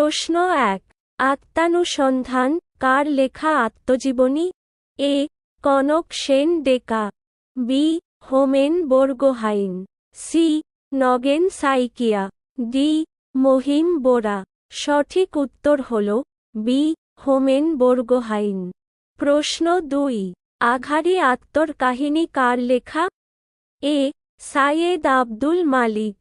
প্রশ্ন এক। আত্মানুসন্ধান, কার লেখা আত্মজীবনী? A. Kanak Sen Deka. B. Homen Borgohain. C. Nagen Saikia. D. Mahim Bora. সঠিক উত্তর হল বি. হোমেন বোরগোহাইন। প্রশ্ন দুই। আঘারি আত্মর কাহিনী কার লেখা? A. Syed Abdul Malik.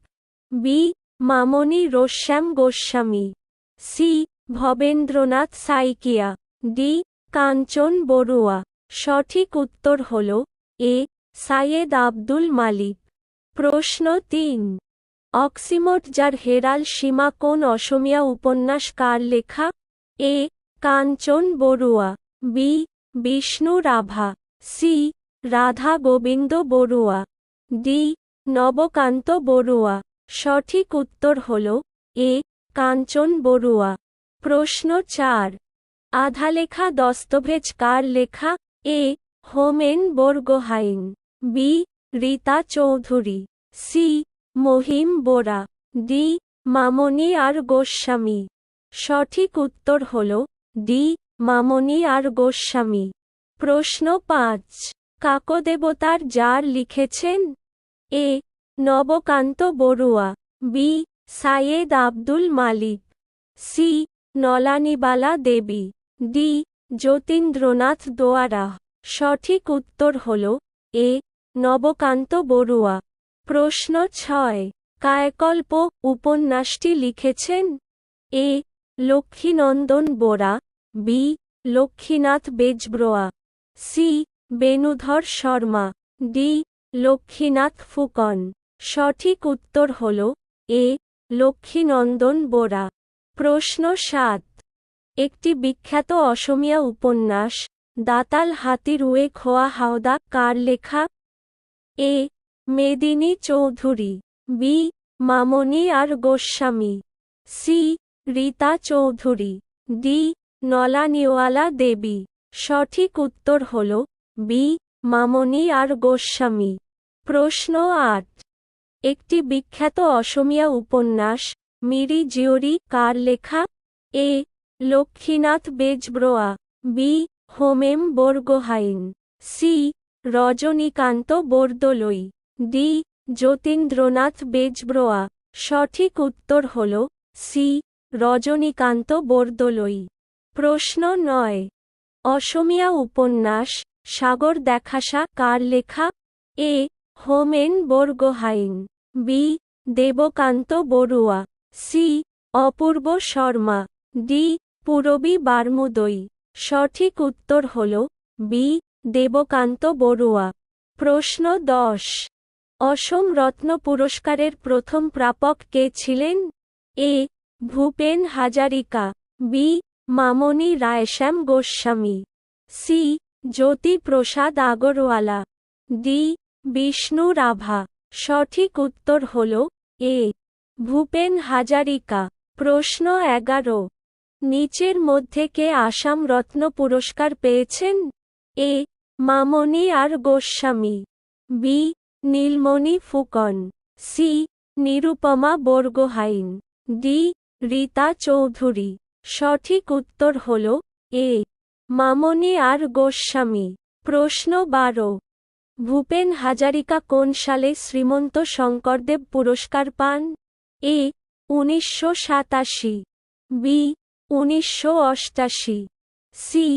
B. Mamoni Raisom Goswami. C. Bhabendranath Saikia. D. Kanchan Barua. সঠিক উত্তর হল এ. সাইয়েদ আব্দুল মালিক। প্রশ্ন তিন। অক্সিমোট যার হেরাল সীমা কোন অসমিয়া উপন্যাস কার লেখা? A. Kanchan Barua. B. Bishnu Rabha. C. Radha Gobinda Barua. D. Nabakanta Barua. সঠিক উত্তর হল এ. কাঞ্চন বড়ুয়া। প্রশ্ন চার। আধালেখা দস্তভেজ কার লেখা? A. Homen Borgohain. B. Rita Choudhury. C. Mahim Bora. D. Mamoni R Goswami. সঠিক উত্তর হল ডি. মামনি আর গোস্বামী। প্রশ্ন পাঁচ। কাকদেবতার যার লিখেছেন? A. Nabakanta Barua. B. Syed Abdul Malik, C. Nalinibala Devi, D. Jatindranath Duwara. সঠিক উত্তর হল এ. নবকান্ত বড়ুয়া। প্রশ্ন ছয়। কায়কল্প উপন্যাসটি লিখেছেন A. Lakshminandan Bora B. Lakshminath Bezbaroa, C. Benudhar Sharma, D. Lakshminath Phukan. সঠিক উত্তর হল এ. লক্ষ্মীনন্দন বোরা। প্রশ্ন সাত। একটি বিখ্যাত অসমিয়া উপন্যাস, দাতাল হাতির উয়ে খোয়া হাওদা, কার লেখা? A. Medini Choudhury. B. Mamoni R Goswami. C. Rita Choudhury. D. Nalinibala Devi. সঠিক উত্তর হল বি. মামনি আর গোস্বামী। প্রশ্ন আট। একটি বিখ্যাত অসমিয়া উপন্যাস, মিরি জিওরি কার লেখা? A. Lakshminath Bezbaroa. B. Homen Borgohain. C. Rajanikanta Bordoloi D. Jatindranath Bezbaroa. সঠিক উত্তর হল সি. রজনীকান্ত বরদলই প্রশ্ন নয়। অসমিয়া উপন্যাস, সাগর দেখাসা কার লেখা? A. Homen Borgohain, B, Devakanta Barua, C, Apurba Sharma, D, Purabi Bormudoi. সঠিক উত্তর হল বি, দেবকান্ত বড়ুয়া। প্রশ্ন দশ। অসম রত্ন পুরস্কারের প্রথম প্রাপক কে ছিলেন? A, Bhupen Hazarika, B Mamoni Raisom Goswami, C Jyoti Prasad Agarwala, D Bishnu Rabha. সঠিক উত্তর হল এ। ভূপেন হাজারিকা। প্রশ্ন এগারো। নিচের মধ্যে কে আসাম রত্ন পুরস্কার পেয়েছেন? A. Mamoni R Goswami. B. Nilmani Phookan. C. Nirupama Borgohain. D. Rita Choudhury. সঠিক উত্তর হল এ। মামনি আর গোস্বামী। প্রশ্ন বারো। ভূপেন হাজারিকা কোন সালে শ্রীমন্ত শঙ্করদেব পুরস্কার পান? এ, উনিশশো সাতাশি, বি, উনিশশো অষ্টাশি, সি,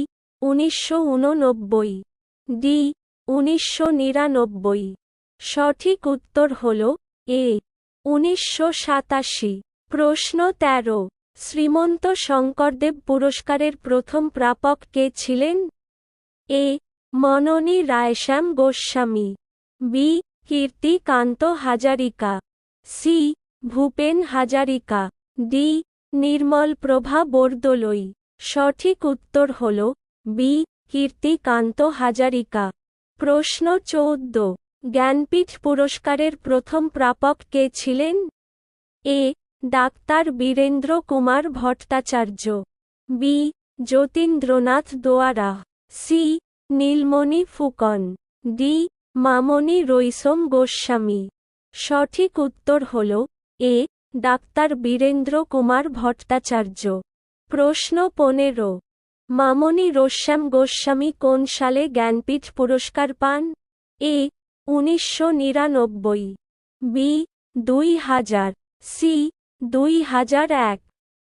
উনিশশো উননব্বই, ডি, উনিশশো নিরানব্বই। সঠিক উত্তর হল এ, উনিশশো সাতাশি। প্রশ্ন তেরো, শ্রীমন্ত শঙ্করদেব পুরস্কারের প্রথম প্রাপক কে ছিলেন? A Mamoni Raisom Goswami. B. Kirtikanta Hazarika. C. Bhupen Hazarika. D. Nirmal Prabha Bordoloi সঠিক উত্তর হল বি. কীর্তিকান্ত হাজারিকা। প্রশ্ন চৌদ্দ। জ্ঞানপীঠ পুরস্কারের প্রথম প্রাপক কে ছিলেন? A. Doctor Birendra Kumar Bhattacharya. B. Jatindranath Duwara. C. Nilmani Phukan, D. Mamoni Raisom Goswami. সঠিক উত্তর হল, এ. ডাক্তার বীরেন্দ্র কুমার ভট্টাচার্য। প্রশ্ন পনেরো মামনি রোশ্যাম গোস্বামী কোন সালে জ্ঞানপীঠ পুরস্কার পান? এ. উনিশশো নিরানব্বই, বি. দুই হাজার, সি. দুই হাজার এক,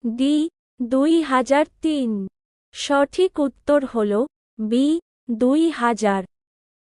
ডি. দুই হাজার তিন। সঠিক উত্তর হল, বি. দুই হাজার